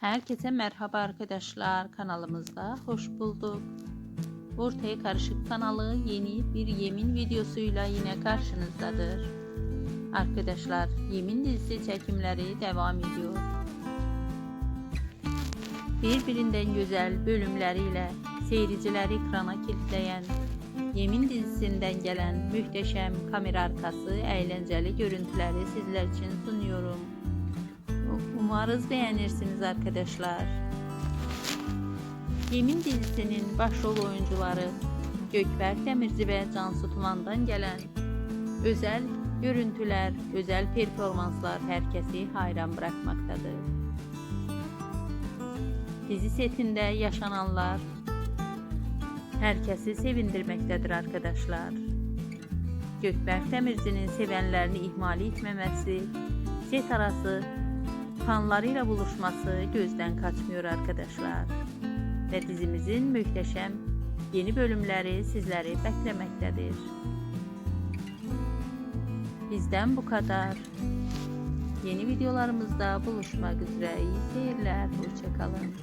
Herkese merhaba arkadaşlar kanalımızda hoş bulduk. Ortaya Karışık kanalı yeni bir yemin videosuyla yine karşınızdadır. Arkadaşlar yemin dizisi çekimleri devam ediyor. Birbirinden güzel bölümleriyle seyircileri ekrana kilitleyen Yemin dizisinden gelen muhteşem kamera arkası eğlenceli görüntüleri sizler için sunuyorum. Umarız beğenirsiniz arkadaşlar. Yemin dizisinin başrol oyuncuları Gökberk Demirci ve Cansu Tuman'dan gelen özel görüntüler, özel performanslar herkesi hayran bırakmaktadır. Dizi setinde yaşananlar herkesi sevindirmektedir arkadaşlar. Gökberk Demirci'nin sevenlerini ihmal etmemesi, set arası fanlarıyla buluşması gözden kaçmıyor arkadaşlar. Ve dizimizin muhteşem yeni bölümleri sizleri beklemektedir. Bizden bu kadar. Yeni videolarımızda buluşmak üzere. İyi seyirler. Hoşçakalın.